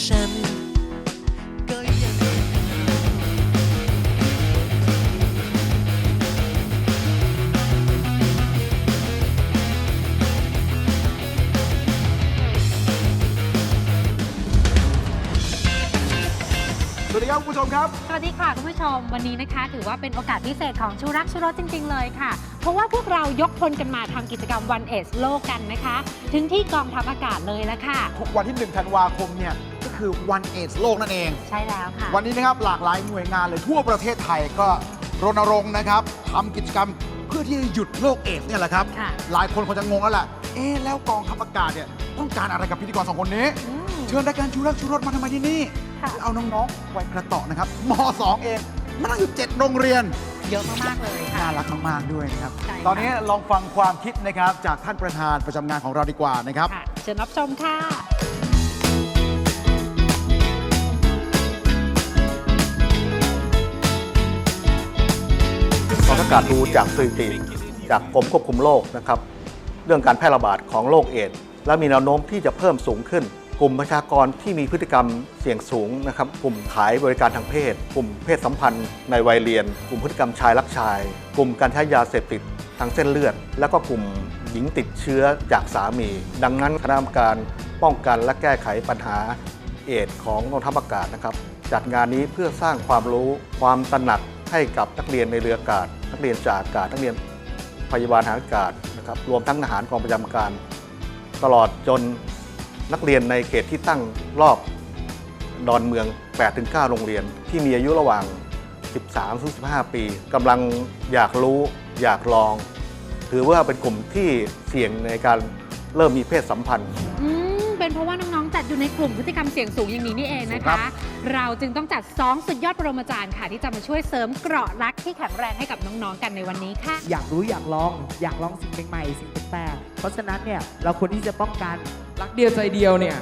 ฉันก็ยังสวัสดีครับคุณผู้ชมครับ สวัสดีค่ะคุณผู้ชมวันนี้นะคะ ถือว่าเป็นโอกาสพิเศษของชูรักชูรสจริง ๆ เลยค่ะ เพราะว่าพวกเรายกพลกันมาทำกิจกรรมวันเอสโลกกันนะคะ ถึงที่กองทัพอากาศเลยละค่ะ ทุกวันที่ 1 ธันวาคมเนี่ยก็ คือวันเอดส์โลกนั่นเอง ใช่แล้วค่ะ วันนี้นะครับหลากหลายหน่วยงานเลยทั่วประเทศไทยก็รณรงค์นะครับทำกิจกรรมเพื่อที่จะหยุดโรคเอดส์เนี่ยแหละครับ ค่ะ หลายคนคงจะงงแล้วล่ะเอ๊ะแล้วกองทัพอากาศเนี่ยต้องการอะไรกับพิธีกรสองคนนี้ อืม เชิญรายการชูรักชูรสมาทำไมที่นี่ค่ะ เอาน้องๆวัยกระเต่อนะครับม .2 เองมานั่งอยู่7โรงเรียน เยอะมาก ๆ เลยค่ะ น่ารักมาก ๆ ด้วยนะครับ ใช่ค่ะ ตอนนี้ลองฟังความคิดนะครับจากท่านประธานประจำงานของเราดีกว่านะครับ ค่ะเชิญรับชมค่ะ องทัพอากาศดูจากสถิติจากกรมควบคุมโรคนะครับ เรื่องการแพร่ระบาดของโรคเอดส์และมีแนวโน้มที่จะเพิ่มสูงขึ้น กลุ่มประชากรที่มีพฤติกรรมเสี่ยงสูงนะครับ กลุ่มขายบริการทางเพศ กลุ่มเพศสัมพันธ์ในวัยเรียน กลุ่มพฤติกรรมชายรักชาย กลุ่มการใช้ยาเสพติดทางเส้นเลือด แล้วก็กลุ่มหญิงติดเชื้อจากสามี ดังนั้นคณะกรรมการป้องกันและแก้ไขปัญหาเอดส์ของกองทัพอากาศนะครับ จัดงานนี้เพื่อสร้างความรู้ความตระหนักให้กับนักเรียนในเรืออากาศ นักเรียนจากอากาศนักเรียนพยาบาลทหารอากาศนะครับรวมทั้งทหารกองประจำการ ตลอดจนนักเรียนในเขตที่ตั้งรอบดอนเมือง 8-9 โรงเรียน ที่มีอายุระหว่าง 13-15 ปีกำลังอยากรู้อยากลอง ถือว่าเป็นกลุ่มที่เสี่ยงในการเริ่มมีเพศสัมพันธ์ อืม เป็นเพราะว่าน้องๆ ดอยู่ในกลุ่มพฤติกรรมเสี่ยงสูงอย่างนี้นี่เองนะครัคะ บ เราจึงต้องจัดซ้องสุดยอดปรมาจารย์ค่ะ ที่จะมาช่วยเสริมเกราะรักที่แข็งแรงให้กับน้องๆกันในวันนี้ค่ะ อยากรู้อยากลองอยากลองสิ่งใหม่ๆสิ่งแปลกๆเพราะฉะนั้นเนี่ยเราควรที่จะป้องกัน รักเดียวใจเดียวเนี่ย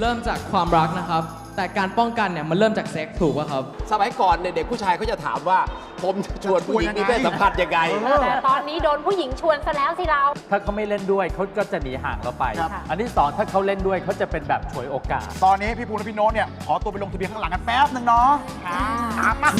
เริ่มจากความรักนะครับ แต่การป้องกันเนี่ยมันเริ่มจากเซ็กส์ถูกป่ะครับ สมัยก่อนเนี่ยเด็กผู้ชายเขาจะถามว่า ผมจะชวนผู้หญิงมีเพศสัมพันธ์ยังไง แต่ตอนนี้โดนผู้หญิงชวนซะแล้วสิเรา ถ้าเขาไม่เล่นด้วยเขาก็จะหนีห่างเราไป ครับ อันที่สองถ้าเขาเล่นด้วยเขาจะเป็นแบบฉวยโอกาส ตอนนี้พี่ภูและพี่โน้ตเนี่ย ขอตัวไปลงทะเบียนข้างหลังกันแป๊บหนึงเนาะตามมา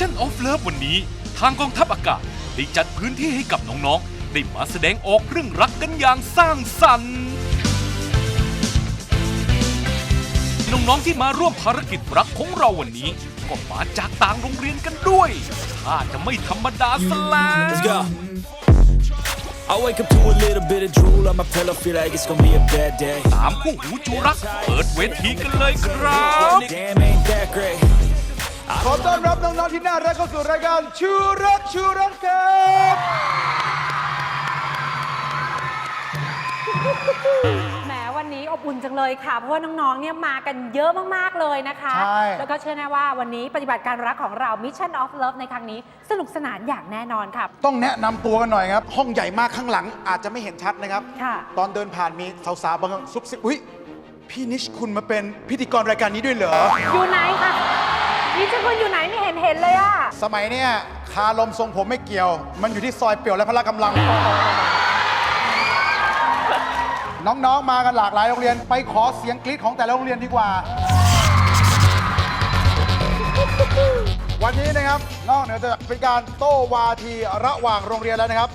Mission of Love วันนี้ ทางกองทัพอากาศได้จัดพื้นที่ให้กับน้องๆ ได้มาแสดงออกเรื่องรักกันอย่างสร้างสรรค์ น้องๆที่มาร่วมภารกิจรักของเราวันนี้ ก็มาจากต่างโรงเรียนกันด้วย ถ้าจะไม่ธรรมดาซะแล้ว Let's go. I wake up to a little bit of drool on my pillow, feel like it's gonna be a bad day. ตามคู่หูจูรัก เปิดเวทีกันเลยครับ Damn, ain't that great. ขอต้อนรับน้องๆที่น่ารักเข้าสู่รายการชูรักชูรักครับแหมวันนี้อบอุ่นจังเลยค่ะ เพราะว่าน้องๆเนี่ยมากันเยอะมากๆเลยนะคะใช่แล้วก็เชื่อแน่ว่าวันนี้ปฏิบัติการรักของเรา Mission of Love ในครั้งนี้สนุกสนานอย่างแน่นอนค่ะ ต้องแนะนำตัวกันหน่อยครับ ห้องใหญ่มากข้างหลังอาจจะไม่เห็นชัดนะครับ ค่ะ ตอนเดินผ่านมีสาวๆบางคนซุบซิบอุ้ยพี่นิชคุณมาเป็นพิธีกรรายการนี้ด้วยเหรอ อยู่ไหนคะ นี่เจ้าคุณอยู่ไหนไม่เห็นเห็นเลยอะสมัยเนี้ยคาลมทรงผมไม่เกี่ยว มันอยู่ที่ซอยเปี่ยวและพละกำลัง น้องๆ มากันหลากหลายโรงเรียนไปขอเสียงกรี๊ดของแต่ละโรงเรียนดีกว่า วันนี้นะครับนอกเหนือจากเป็นการโต้วาทีระหว่างโรงเรียนแล้วนะครับ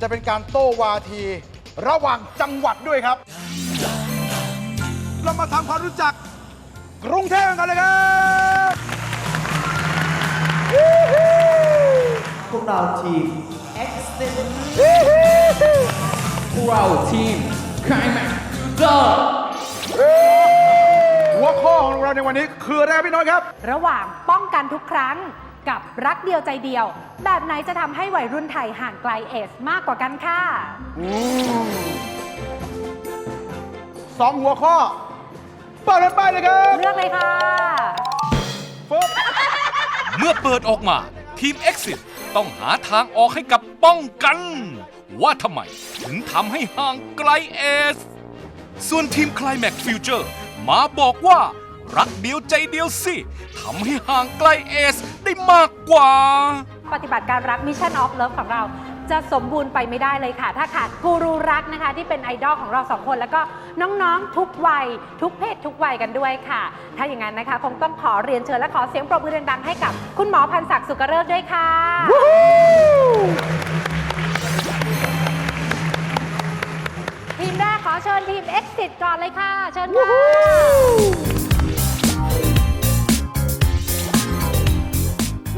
จะเป็นการโต้วาทีระหว่างจังหวัดด้วยครับ เรามาทำความรู้จักกรุงเทพกันเลยครับ วกเราทีม X พวกเราทีมไคลแม็กเดอหัวข้อของเราในวันนี้คืออะไรครับพี่น้อยครับ ระหว่างป้องกันทุกครั้งกับรักเดียวใจเดียว แบบไหนจะทำให้วัยรุ่นไทยห่างไกลเอสมากกว่ากันค่ะ สองหัวข้อเปิดกันไปเลยครับเลือกเลยค่ะ ฟึบ เมื่อเปิดออกมาทีม Exit ต้องหาทางออกให้กับป้องกัน ว่าทำไมถึงทำให้ห่างไกลเอส ส่วนทีม克莱แม็กฟิวเจอร์มาบอกว่า รักเดียวใจเดียวสิทำให้ห่างไกลเอสได้มากกว่า ปฏิบัติการรัก Mission of Love ของเรา จะสมบูรณ์ไปไม่ได้เลยค่ะ ถ้าขาดกูรูรักนะคะ ที่เป็นไอดอลของเราสองคน แล้วก็น้องๆทุกวัย ทุกเพศทุกวัยกันด้วยค่ะ ถ้าอย่างนั้นนะคะ คงต้องขอเรียนเชิญและขอเสียงปรบมือดังๆให้กับคุณหมอพันศักดิ์สุกเริกด้วยค่ะ ทีมแรกขอเชิญทีม Exit ก่อนเลยค่ะ เชิญค่ะ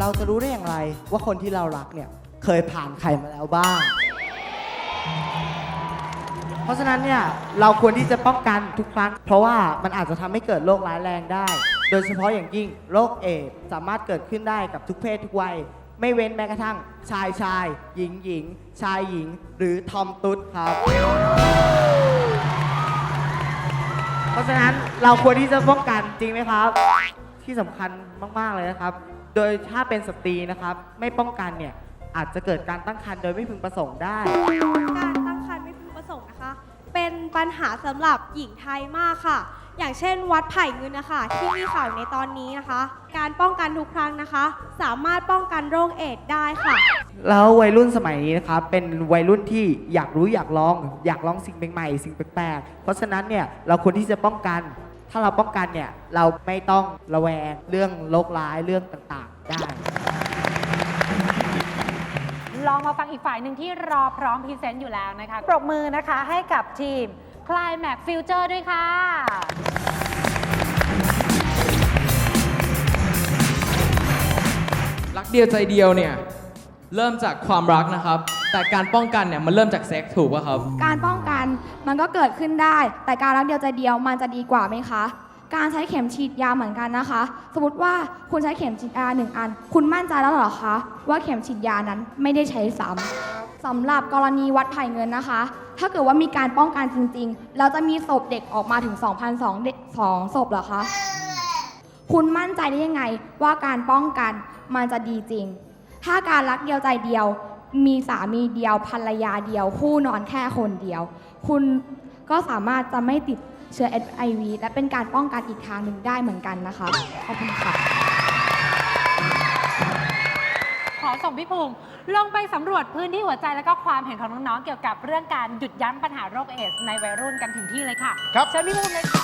เราจะรู้ได้อย่างไรว่าคนที่เรารักเนี่ย เคยผ่านใครมาแล้วบ้าง เพราะฉะนั้นเนี่ยเราควรที่จะป้องกันทุกครั้ง เพราะว่ามันอาจจะทำให้เกิดโรคร้ายแรงได้ โดยเฉพาะอย่างยิ่งโรคเอดส์สามารถเกิดขึ้นได้กับทุกเพศทุกวัย ไม่เว้นแม้กระทั่ง ชายชาย หญิงหญิง ชายหญิง หรือทอมตุ๊ดครับ เพราะฉะนั้นเราควรที่จะป้องกันจริงไหมครับ ที่สำคัญมาก ๆ เลยนะครับ โดยถ้าเป็นสตรีนะครับ ไม่ป้องกันเนี่ย อาจจะเกิดการตั้งครรภ์โดยไม่พึงประสงค์ได้ การตั้งครรภ์ไม่พึงประสงค์นะคะ เป็นปัญหาสำหรับหญิงไทยมากค่ะ อย่างเช่น วัดไผ่เงินนะคะ ที่มีข่าวในตอนนี้นะคะ การป้องกันทุกครั้งนะคะ สามารถป้องกันโรคเอดส์ได้ค่ะ แล้ววัยรุ่นสมัยนี้นะครับเป็นวัยรุ่นที่อยากรู้อยากลอง อยากลองสิ่งใหม่ๆสิ่งแปลกๆเพราะฉะนั้นเนี่ยเราควรที่จะป้องกัน ถ้าเราป้องกันเนี่ยเราไม่ต้องระแวงเรื่องโรคร้ายเรื่องต่างๆ ได้ ลองมาฟังอีกฝ่ายหนึ่งที่รอพร้อมพรีเซนต์อยู่แล้วนะคะ ปรบมือนะคะให้กับทีม Climax Future ด้วยค่ะ รักเดียวใจเดียวเนี่ย เริ่มจากความรักนะครับ แต่การป้องกันเนี่ย มันเริ่มจากเซ็กส์ถูกป่ะครับ การป้องกันมันก็เกิดขึ้นได้ แต่การรักเดียวใจเดียวมันจะดีกว่าไหมคะ การใช้เข็มฉีดยาเหมือนกันนะคะ สมมติว่าคุณใช้เข็มฉีดยาหนึ่งอัน คุณมั่นใจแล้วเหรอคะว่าเข็มฉีดยานั้นไม่ได้ใช้ซ้ำสำหรับกรณีวัดไผ่เงินนะคะ ถ้าเกิดว่ามีการป้องกันจริงๆแล้วจะมีศพเด็กออกมาถึง 2,002เด็ก2ศพเหรอคะ คุณมั่นใจได้ยังไงว่าการป้องกันมันจะดีจริง ถ้าการรักเดียวใจเดียว มีสามีเดียวภรรยาเดียว คู่นอนแค่คนเดียว คุณก็สามารถจะไม่ติด เชื้อ HIV และเป็นการป้องกันอีกทางหนึ่งได้เหมือนกันนะคะ ขอบคุณค่ะ ขอส่งพี่ภูมิลงไปสำรวจพื้นที่หัวใจและก็ความเห็นของน้องๆ เกี่ยวกับเรื่องการหยุดยั้งปัญหาโรคเอดส์ในวัยรุ่นกันถึงที่เลยค่ะครับ เชิญพี่ภูมิเลยค่ะ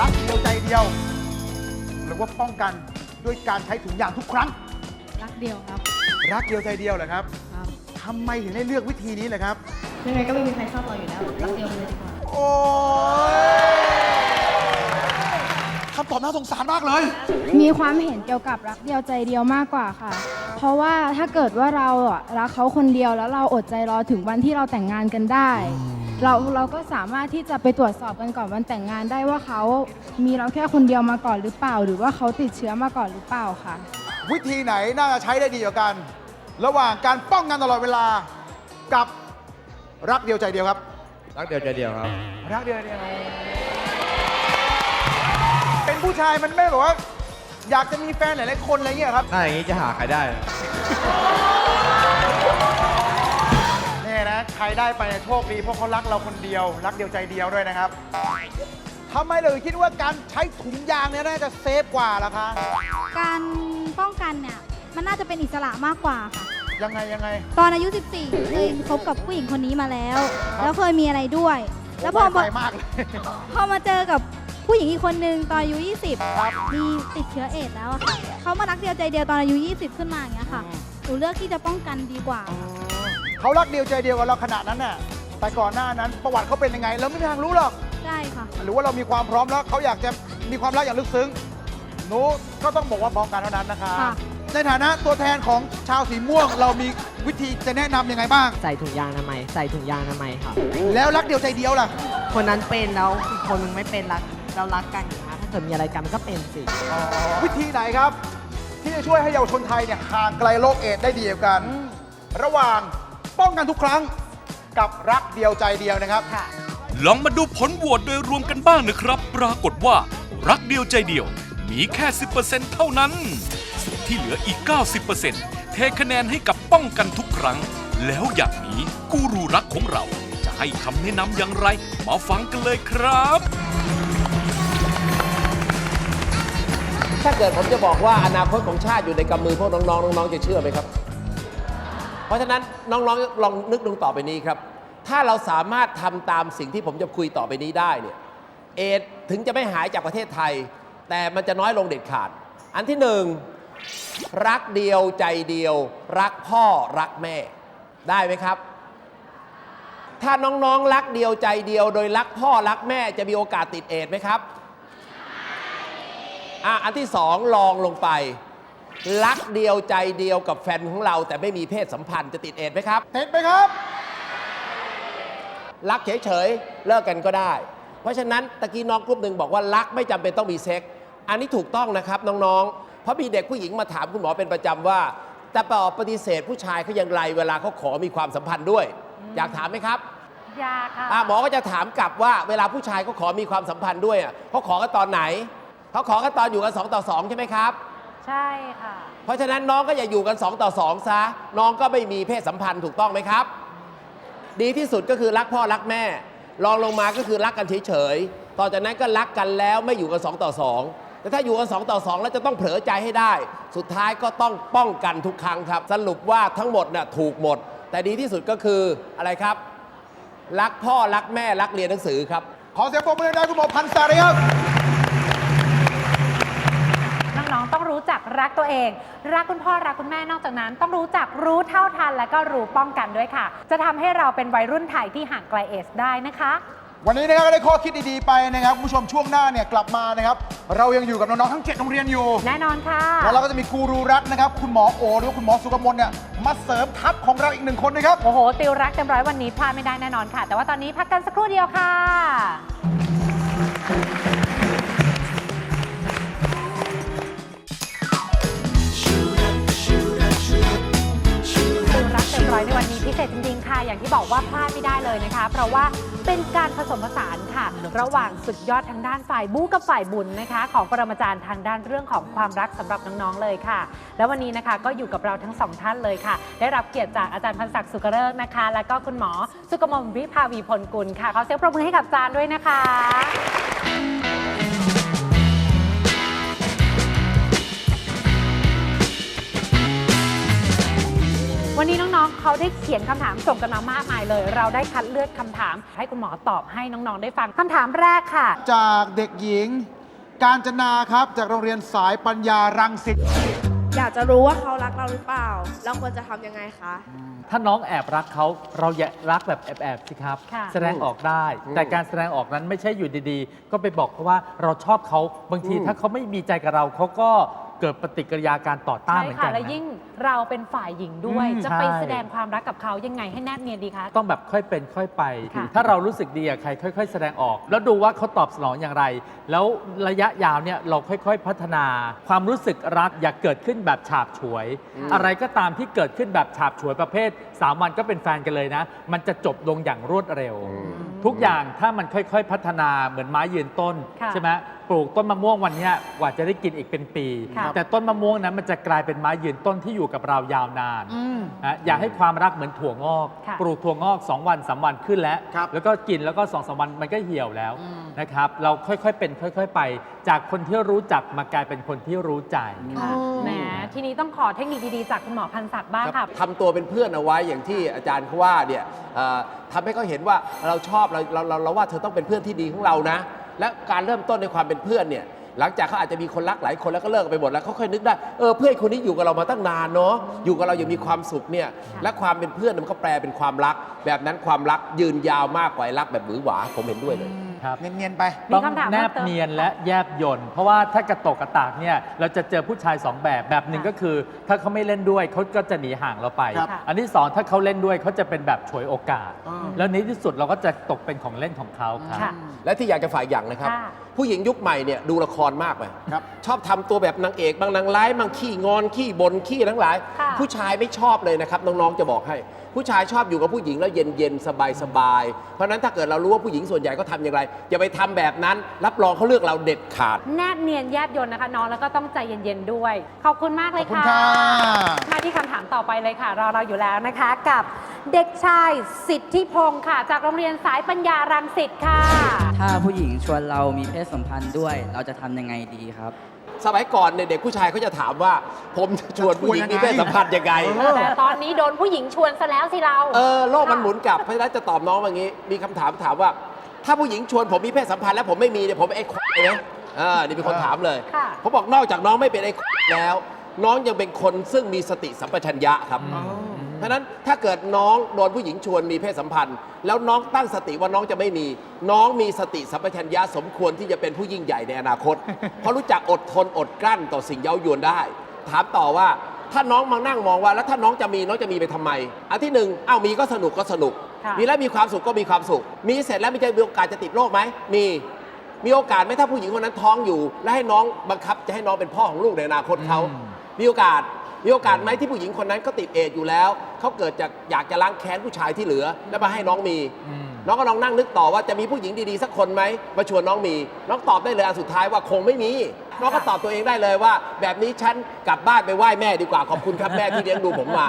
รักเดียวใจเดียว หรือว่าป้องกันด้วยการใช้ถุงยางทุกครั้ง รักเดียวครับ รักเดียวใจเดียวเหรอครับทำไมถึงได้เลือกวิธีนี้เลยครับ ยังไงก็ไม่มีใครชอบเราอยู่แล้วรักเดียวเลยดีกว่า โอ้ยคำตอบน่าสงสารมากเลย มีความเห็นเกี่ยวกับรักเดียวใจเดียวมากกว่าค่ะ เพราะว่าถ้าเกิดว่าเราอะรักเขาคนเดียวแล้วเราอดใจรอถึงวันที่เราแต่งงานกันได้ เราเราก็สามารถที่จะไปตรวจสอบกันก่อนวันแต่งงานได้ว่าเขามีเราแค่คนเดียวมาก่อนหรือเปล่า หรือว่าเขาติดเชื้อมาก่อนหรือเปล่าค่ะ วิธีไหนน่าจะใช้ได้ดีกว่ากัน ระหว่างการป้องกันตลอดเวลากับรักเดียวใจเดียวครับ รักเดียวใจเดียวครับ รักเดียวใจเดียวเป็นผู้ชายมันไม่แบบว่า อยากจะมีแฟนหลายๆคนอะไรเงี้ยครับถ้าอย่างนี้จะหาใครได้เนี่ยนะใครได้ไปเนี่ยโชคดีเพราะเขารักเราคนเดียว รักเดียวใจเดียวด้วยนะครับทำไมเลยคิดว่าการใช้ถุงยางเนี่ยน่าจะเซฟกว่าล่ะคะ การ ป้องกันเนี่ยมันน่าจะเป็นอิสระมากกว่าค่ะ ยังไงยังไง ตอนอายุ 14เคยคบกับผู้หญิงคนนี้มาแล้ว แล้วเคยมีอะไรด้วย แล้วพอไวไฟมากเลย พอมาเจอกับผู้หญิงอีกคนนึงตอนอายุ 20 มีติดเชื้อเอดส์แล้วอะค่ะเขามารักเดียวใจเดียวตอนอายุ 20 ขึ้นมาอย่างเงี้ยค่ะหนูเลือกที่จะป้องกันดีกว่า เขารักเดียวใจเดียวกับเราขนาดนั้นน่ะแต่ก่อนหน้านั้นประวัติเขาเป็นยังไงเราไม่มีทางรู้หรอกใช่ค่ะ หรือว่าเรามีความพร้อมแล้วเขาอยากจะมีความรักอย่างลึกซึ้งห นูก็ต้องบอกว่าป้องกันเท่านั้นนะคะค่ะ ในฐานะตัวแทนของชาวสีม่วง เรามีวิธีจะแนะนำยังไงบ้าง ใส่ถุงยางอนามัยใส่ถุงยางอนามัยครับแล้วรักเดียวใจเดียวล่ะ คนนั้นเป็นแล้วอีกคนนึงไม่เป็นรักเรารักกันอย่างนี้ยถ้าเกิดมีอะไรกันมันก็เป็นสิ วิธีไหนครับ ที่จะช่วยให้เยาวชนไทยเนี่ยห่างไกลโรคเอดส์ได้ดีกว่ากัน ระหว่างป้องกันทุกครั้งกับรักเดียวใจเดียวนะครับ ลองมาดูผลโหวตโดยรวมกันบ้างนะครับ ปรากฏว่า รักเดียวใจเดียว มีแค่ 10%เท่านั้น ส่วนที่เหลืออีก 90%เทคะแนนให้กับป้องกันทุกครั้ง แล้วอย่างนี้กูรูรักของเรา จะให้คำแนะนำอย่างไร มาฟังกันเลยครับ ถ้าเกิดผมจะบอกว่าอนาคตของชาติอยู่ในกำมือพวกน้องๆน้องๆจะเชื่อไหมครับ เพราะฉะนั้นน้องๆลองนึกดูต่อไปนี้ครับ ถ้าเราสามารถทำตามสิ่งที่ผมจะคุยต่อไปนี้ได้เนี่ย เอดส์ถึงจะไม่หายจากประเทศไทย แต่มันจะน้อยลงเด็ดขาด อันที่หนึ่งรักเดียวใจเดียว รักพ่อรักแม่ ได้ไหมครับ ถ้าน้องๆรักเดียวใจเดียว โดยรักพ่อรักแม่จะมีโอกาสติดเอดส์ไหมครับอะอันที่สองลองลงไป รักเดียวใจเดียวกับแฟนของเรา แต่ไม่มีเพศสัมพันธ์จะติดเอดส์ไหมครับติดไหมครับ รักเฉยๆเลิกกันก็ได้ เพราะฉะนั้นตะกี้น้องกลุ่มหนึ่งบอกว่ารักไม่จำเป็นต้องมีเซ็กส์ อันนี้ถูกต้องนะครับน้องๆ เพราะมีเด็กผู้หญิงมาถามคุณหมอเป็นประจำว่า แต่ปอบปฏิเสธผู้ชายเขายังไรเวลาเขาขอมีความสัมพันธ์ด้วย อยากถามไหมครับยากค่ะอะหมอก็จะถามกลับว่าเวลาผู้ชายเขาขอมีความสัมพันธ์ด้วยอะเขาขอกันตอนไหนเขาขอกันตอนอยู่กันสองต่อสองใช่ไหมครับ ใช่ค่ะ เพราะฉะนั้นน้องก็อย่าอยู่กัน 2 ต่อ 2 ซะ น้องก็ไม่มีเพศสัมพันธ์ถูกต้องไหมครับ ดีที่สุดก็คือรักพ่อรักแม่รองลงมาก็คือรักกันเฉยๆ ต่อจากนั้นก็รักกันแล้วไม่อยู่กัน 2 ต่อ 2 แต่ถ้าอยู่กัน2ต่อ 2 แล้วจะต้องเผลอใจให้ได้ สุดท้ายก็ต้องป้องกันทุกครั้งครับ สรุปว่าทั้งหมดน่ะถูกหมด แต่ดีที่สุดก็คืออะไรครับ รักพ่อรักแม่รักเรียนหนังสือครับ ขอเสียงปรบมือดังๆคุณหมอพันธ์สารีครับ น้องๆ ต้องรู้จักรักตัวเอง รักคุณพ่อรักคุณแม่นอกจากนั้น ต้องรู้จักรู้เท่าทันและก็รู้ป้องกันด้วยค่ะ จะทำให้เราเป็นวัยรุ่นไทยที่ห่างไกลเอสได้นะคะ วันนี้นะครับก็ได้ข้อคิดดีๆไปนะครับคุณผู้ชมช่วงหน้าเนี่ยกลับมานะครับเรายังอยู่กับน้องๆทั้ง 7 โรงเรียนอยู่ แน่นอนค่ะ แล้วเราก็จะมีกูรูรักนะครับคุณหมอโอหรือว่าคุณหมอสุกมลเนี่ยมาเสริมทัพของเราอีกหนึ่งคนนะครับ โอ้โห ติวรักเต็มร้อยวันนี้พลาดไม่ได้แน่นอนค่ะ แต่ว่าตอนนี้พักกันสักครู่เดียวค่ะ พิเศษจริงๆค่ะ อย่างที่บอกว่าพลาดไม่ได้เลยนะคะ เพราะว่าเป็นการผสมผสานค่ะ ระหว่างสุดยอดทางด้านฝ่ายบู๊กับฝ่ายบุญนะคะ ของปรมาจารย์ทางด้านเรื่องของความรักสำหรับน้องๆเลยค่ะ แล้ววันนี้นะคะก็อยู่กับเราทั้งสองท่านเลยค่ะ ได้รับเกียรติจากอาจารย์พันศักดิ์สุกเริกนะคะ และก็คุณหมอสุกมลวิภาวีพลกุลค่ะขอเสียงปรบมือให้กับอาจารย์ด้วยนะคะ เขาได้เขียนคำถามส่งกันมามากมายเลย เราได้คัดเลือกคำถาม ให้คุณหมอตอบให้น้องๆได้ฟังคำถามแรกค่ะ จากเด็กหญิง การจนาครับจากโรงเรียนสายปัญญารังสิตอยากจะรู้ว่าเขารักเราหรือเปล่า เราควรจะทำยังไงคะ ถ้าน้องแอบรักเขาเราอย่ารักแบบแอบๆสิครับค่ะแสดงออกได้อืมแต่การแสดงออกนั้นไม่ใช่อยู่ดีๆ ก็ไปบอกเขาว่าเราชอบเขาบางทีอืมถ้าเขาไม่มีใจกับเราเขาก็ เกิดปฏิกิริยาการต่อต้านใช่เหมือนค่ะกันและนะ ยิ่งเราเป็นฝ่ายหญิงด้วย อืมจะไปใช่ แสดงความรักกับเขายังไงให้แนบเนียนดีคะ ต้องแบบค่อยเป็นค่อยไป ค่ะ ถ้าเรารู้สึกดีกับใครค่อย ๆ แสดงออก แล้วดูว่าเขาตอบสนองอย่างไร แล้วระยะยาวเนี่ยเราค่อยๆพัฒนา ความรู้สึกรักอย่าเกิดขึ้นแบบฉาบฉวยอะไรก็ตามที่เกิดขึ้นแบบฉาบฉวยประเภท3วันก็เป็นแฟนกันเลยนะ มันจะจบลงอย่างรวดเร็ว ทุกอย่างถ้ามันค่อยๆพัฒนาเหมือนไม้ยืนต้นค่ะ ใช่ไหมป ลูกต้นมะม่วงวันเนี้ยกว่าจะได้กินอีกเป็นปีค่ะแต่ต้นมะม่วงนั้นมันจะกลายเป็นไม้ยืนต้นที่อยู่กับเรายาวนานนะอย่าให้ความรักเหมือนถั่วงอกค่ะปลูกถั่วงอก 2 วัน3วันขึ้นแล้วครับแล้วก็กินแล้วก็2อสวันมันก็เหี่ยวแล้วนะครับ เราค่อยๆเป็นค่อย ๆ ไป จากคนที่รู้จักมากลายเป็นคนที่รู้ใจค่ะแหมทีนี้ต้องขอเทคนิคดีๆจากคุณหมอพันศักดิ์บ้างค่ะทำตัวเป็นเพื่อนเอาไว้อย่างที่อาจารย์เขาว่าเนี่ยเอ่อทำให้เขาเห็นว่าเราชอบเราเราเราเราว่าเธอต้องเป็นเพื่อนที่ดีของเรานะ และการเริ่มต้นในความเป็นเพื่อนเนี่ยหลังจากเขาอาจจะมีคนรักหลายคนแล้วก็เลิกไปหมดแล้วเขาค่อยนึกได้เออเพื่อนคนนี้อยู่กับเรามาตั้งนานเนาะอยู่กับเราอย่างมีความสุขเนี่ยและความเป็นเพื่อนมันก็แปลเป็นความรัก แบบนั้นความรักยืนยาวมากกว่ารักแบบหวือหวาผมเห็นด้วยเลย ครับเนียนๆไป มีต้องคำถามแนเพิ่บมเติม เนียนและแยบยนต์เพราะว่าถ้ากระตกกระตากเนี่ยเราจะเจอผู้ชายสองแบบแบบหนึ่งค่ะก็คือ ถ้าเขาไม่เล่นด้วยเขาก็จะหนีห่างเราไป ครับ อันที่สองถ้าเขาเล่นด้วยเขาจะเป็นแบบฉวยโอกาสอืมแล้วในที่สุดเราก็จะตกเป็นของเล่นของเขาครับ ค่ะ และที่อยากจะฝากอย่างนะครับ ค่ะ ผู้หญิงยุคใหม่เนี่ยดูละครมากไปครับ ชอบทำตัวแบบนางเอกบางนางร้ายบางขี้งอนขี้บนขี้ทั้งหลาย ค่ะ ผู้ชายไม่ชอบเลยนะครับ น้อง ๆ จะบอกให้ ผู้ชายชอบอยู่กับผู้หญิงแล้วเย็นเย็นๆสบายสบายๆเพราะฉะนั้นถ้าเกิดเรารู้ว่าผู้หญิงส่วนใหญ่ก็ทำอย่างไรอย่าไปทำแบบนั้น รับรองเขาเลือกเราเด็ดขาด แนบเนียนแยบยนนะคะน้องแล้วก็ต้องใจเย็นๆด้วย ขอบคุณมากเลยขอบคุณค่ะค่ะ มาที่คำถามต่อไปเลยค่ะ รอเราอยู่แล้วนะคะ กับเด็กชายสิทธิพงศ์ค่ะ จากโรงเรียนสายปัญญารังสิตค่ะ ถ้าผู้หญิงชวนเรามีเพศสัมพันธ์ด้วย เราจะทำยังไงดีครับ สมัยก่อนเนี่ยเด็กผู้ชายเขาจะถามว่า ผมจะชวนผู้หญิงมีเพศสัมพันธ์ยังไง แต่ตอนนี้โดนผู้หญิงชวนซะแล้วสิเราเออโลกมันหมุนกลับเพราะฉะนั้นจะตอบน้องว่างี้ มีคำถามถามว่า ถ้าผู้หญิงชวนผมมีเพศสัมพันธ์แล้วผมไม่มีเนี่ยผมเป็นไอ้ควายไหมอ่านี่มีคนถามเลยค่ะ ผมบอกนอกจากน้องไม่เป็นไอ้ควายแล้ว น้องยังเป็นคนซึ่งมีสติสัมปชัญญะครับ เพราะฉะนั้นถ้าเกิดน้องโดนผู้หญิงชวนมีเพศสัมพันธ์ แล้วน้องตั้งสติว่าน้องจะไม่มี น้องมีสติสัมปชัญญะสมควรที่จะเป็นผู้ยิ่งใหญ่ในอนาคต เพราะรู้จักอดทนอดกลั้นต่อสิ่งเย้ายวนได้ ถามต่อว่าถ้าน้องมานั่งมองว่าแล้วถ้าน้องจะมีน้องจะมีไปทำไม อันที่หนึ่งอ้าวมีก็สนุกก็สนุกค่ะมีแล้วมีความสุขก็มีความสุข มีเสร็จแล้วมีจะมีโอกาสจะติดโรคไหมมีมีโอกาสไหมถ้าผู้หญิงคนนั้นท้องอยู่ และให้น้องบังคับจะให้น้องเป็นพ่อของลูกในอนาคตเขามีโอกาส มีโอกาสไหมที่ผู้หญิงคนนั้นก็ติดเอดส์อยู่แล้ว เขาเกิดจากอยากจะล้างแค้นผู้ชายที่เหลือ แล้วมาให้น้องมีน้องก็ลองนั่งนึกต่อว่าจะมีผู้หญิงดีๆสักคนไหมมาชวนน้องมี น้องตอบได้เลยอันสุดท้ายว่าคงไม่มี น้องก็ตอบตัวเองได้เลยว่า แบบนี้ฉันกลับบ้านไปไหว้แม่ดีกว่าขอบคุณครับแม่ที่เลี้ยงดูผมมา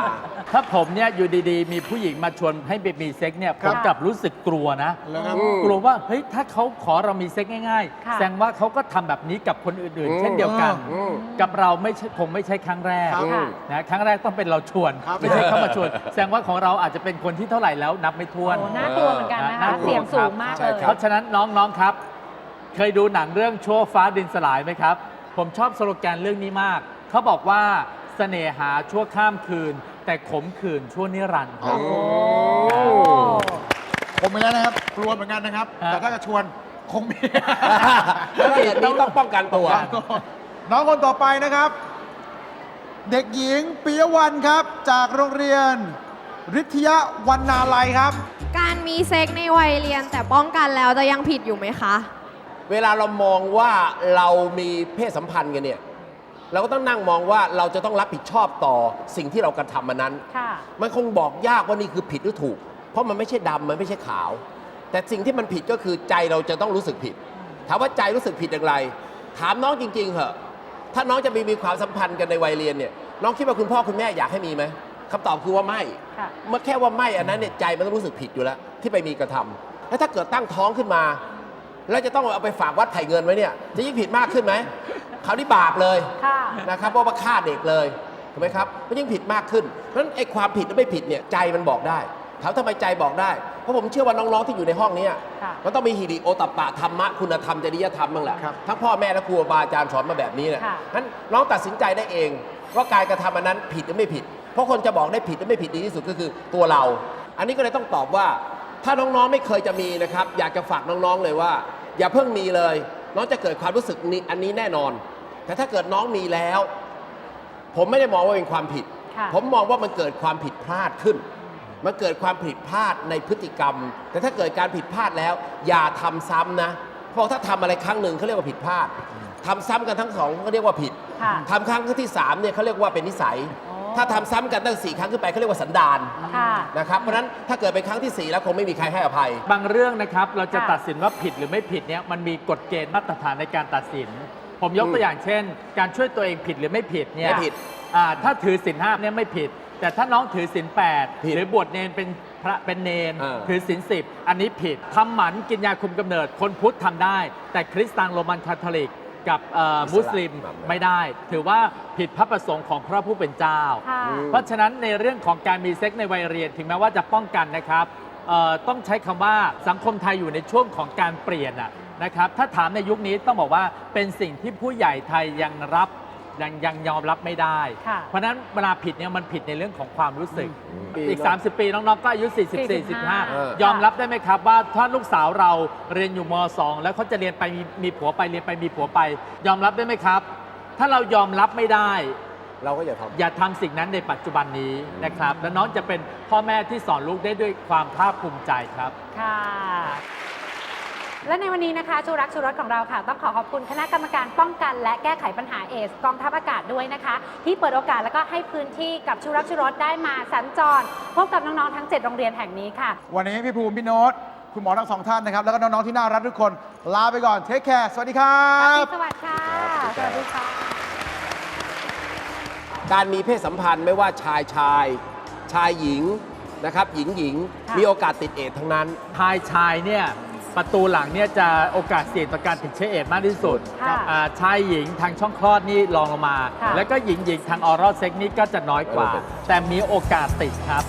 ถ้าผมเนี่ยอยู่ดีๆ มีผู้หญิงมาชวนให้ไปมีเซ็กเนี่ยผมกลับรู้สึกกลัวนะแล้วครับกลัวว่าเฮ้ยถ้าเขาขอเรามีเซ็กง่ายค่ะๆแสดงว่าเขาก็ทำแบบนี้กับคนอื่นอืมๆเช่นเดียวกัน อืม กับเราไม่ใช่ผมไม่ใช่ครั้งแรกครับค่ะ นะครั้งแรกต้องเป็นเราชวน ครับ ไม่ใช่เขามาชวน แสดงว่าของเราอาจจะเป็นคนที่เท่าไหร่แล้วนับไม่ถ้วน โอ้น่ากลัวเหมือนกันนะคะน่ากลัว เสียงสูงมากใช่เลยคเพราะฉะนั้นน้อง ๆ ครับ เคยดูหนังเรื่องชั่วฟ้าดินสลายไหมครับ ผมชอบสโลแกนเรื่องนี้มาก เขาบอกว่าเสน่หาชั่วข้ามคืน แต่ขมขื่นชั่วนิรันดร์ครับ ผมไปแล้วนะครับกลัวเหมือนกันนะครับ ฮะ แต่ถ้าจะชวนคงมีถ้าเกิดนี้ต้องป้องกันตัว น้องคนต่อไปนะครับ เด็กหญิงปิยวันครับ จากโรงเรียนริทยาวันนาลัยครับ การมีเซ็กในวัยเรียนแต่ป้องกันแล้วจะยังผิดอยู่ไหมคะ เวลาเรามองว่าเรามีเพศสัมพันธ์กันเนี่ย เราก็ต้องนั่งมองว่าเราจะต้องรับผิดชอบต่อสิ่งที่เรากระทำมันนั้น ค่ะ มันคงบอกยากว่านี่คือผิดหรือถูก เพราะมันไม่ใช่ดำมันไม่ใช่ขาว แต่สิ่งที่มันผิดก็คือใจเราจะต้องรู้สึกผิด ถามว่าใจรู้สึกผิดอย่างไร ถามน้องจริง ๆเหอะ ถ้าน้องจะมีมีความสัมพันธ์กันในวัยเรียนเนี่ย น้องคิดว่าคุณพ่อคุณแม่อยากให้มีไหมคำตอบคือว่าไม่ ค่ะ เมื่อแค่ว่าไม่อันนั้นเนี่ยใจมันต้องรู้สึกผิดอยู่แล้ว ที่ไปมีกระทำแล้วถ้าเกิดตั้งท้องขึ้นมา แล้วจะต้องเอาไปฝากวัดไผ่เงินไว้เนี่ย จะยิ่งผิดมากขึ้นไหมคราวนี้บาปเลยค่ะ นะครับเพราะว่าฆ่าเด็กเลยถูกไหมครับก็ยิ่งผิดมากขึ้นเพราะฉะนั้นไอ้ความผิดหรือไม่ผิดเนี่ยใจมันบอกได้ถามทำไมใจบอกได้ เพราะผมเชื่อว่าน้อง ๆ ที่อยู่ในห้องเนี้ค่ะ มันต้องมีฮิริโอตปปะธรรมะคุณธรรมจริยธรรมบ้างแหละครับ ทั้งพ่อแม่และครูบาอาจารย์สอนมาแบบนี้เนี่ยค่ะ นั้นน้องตัดสินใจได้เอง ว่าการกระทำอันนั้นผิดหรือไม่ผิด เพราะคนจะบอกได้ผิดหรือไม่ผิดดีที่สุดก็คือตัวเรา อันนี้ก็เลยต้องตอบว่า ถ้าน้องๆไม่เคยจะมีนะครับ อยากจะฝากน้องๆเลยว่า อย่าเพิ่งมีเลย น้องจะเกิดความรู้สึกนี้อันนี้แน่นอน แต่ถ้าเกิดน้องมีแล้ว ผมไม่ได้มองว่าเป็นความผิด ค่ะผมมองว่ามันเกิดความผิดพลาดขึ้น มันเกิดความผิดพลาดในพฤติกรรม แต่ถ้าเกิดการผิดพลาดแล้ว อย่าทำซ้ำนะ เพราะถ้าทำอะไรครั้งหนึ่งเขาเรียกว่าผิดพลาดทำซ้ำกันทั้งสองเขาเรียกว่าผิดค่ะ ทำครั้งที่สามเนี่ยเขาเรียกว่าเป็นนิสัย อ๋อ ถ้าทำซ้ำกันตั้งสี่ครั้งขึ้นไปเขาเรียกว่าสันดานค่ะ นะครับ เพราะฉะนั้นถ้าเกิดเป็นครั้งที่สี่แล้วคงไม่มีใครให้อภัย บางเรื่องนะครับเราจะค่ะ ตัดสินว่าผิดหรือไม่ผิดเนี่ยมันมีกฎเกณฑ์มาตรฐานในการตัดสิน ผมยกตัวอย่างเช่น การช่วยตัวเองผิดหรือไม่ผิดเนี่ยไม่ผิดอ่าถ้าถือศีลห้าเนี่ยไม่ผิด แต่ถ้าน้องถือศีลแปดผิดหรือบวชเนนเป็นพระเป็นเนนเออ ถือศีลสิบอันนี้ผิดทำหมันกินยาคุมกำเนิดคนพุทธทำได้ แต่คริสต์ตังโรมันคาทอลิก กับเอ่อมุสลิมไม่ได้ ถือว่าผิดพระประสงค์ของพระผู้เป็นเจ้า ค่ะ เพราะฉะนั้นในเรื่องของการมีเซ็กในวัยเรียน ถึงแม้ว่าจะป้องกันนะครับเอ่อต้องใช้คำว่าสังคมไทยอยู่ในช่วงของการเปลี่ยนอะนะครับถ้าถามในยุคนี้ต้องบอกว่าเป็นสิ่งที่ผู้ใหญ่ไทยยังรับ ยังยังยอมรับไม่ได้ ค่ะ เพราะฉะนั้นเวลาผิดเนี่ยมันผิดในเรื่องของความรู้สึกปีอีกเนอะ30 ปีน้องๆก็อายุ 44 45 45 ยอมรับได้ไหมครับว่าถ้าลูกสาวเราเรียนอยู่ม 2 แล้วเขาจะเรียนไปมีมีผัวไปเรียนไปมีผัวไป ยอมรับได้ไหมครับ ถ้าเรายอมรับไม่ได้ เราก็อย่าทำ อย่าทำสิ่งนั้นในปัจจุบันนี้นะครับ แล้วน้องจะเป็นพ่อแม่ที่สอนลูกได้ด้วยความภาคภูมิใจครับ ค่ะ และในวันนี้นะคะชูรักชูรสของเราค่ะ ต้องขอขอบคุณคณะกรรมการป้องกัน และแก้ไขปัญหาเอสกองทัพอากาศด้วยนะคะ ที่เปิดโอกาสแล้วก็ให้พื้นที่กับชูรักชูรสได้มาสัญจรพบกับน้องๆทั้ง 7 โรงเรียนแห่งนี้ค่ะ วันนี้พี่ภูมิพี่โน้ตคุณหมอทั้งสองท่านนะครับ แล้วก็น้อง ๆ ที่น่ารักทุกคน ลาไปก่อนเทคแคร์สวัสดีครับสวัสดีค่ะสวัสดีค่ะ การมีเพศสัมพันธ์ไม่ว่าชายชาย ชายหญิงนะครับ หญิงหญิงค่ะ มีโอกาสติดเอดส์ทั้งนั้น ชายชายเนี่ย ประตูหลังเนี่ยจะโอกาสเสี่ยงต่อการติดเชื้อเอดส์มากที่สุดค่ะอ่าชายหญิงทางช่องคลอดนี่รองลงมา ค่ะ แล้วก็หญิงหญิงทางออรัลเซ็กนี่ก็จะน้อยกว่า แต่มีโอกาสติดครับ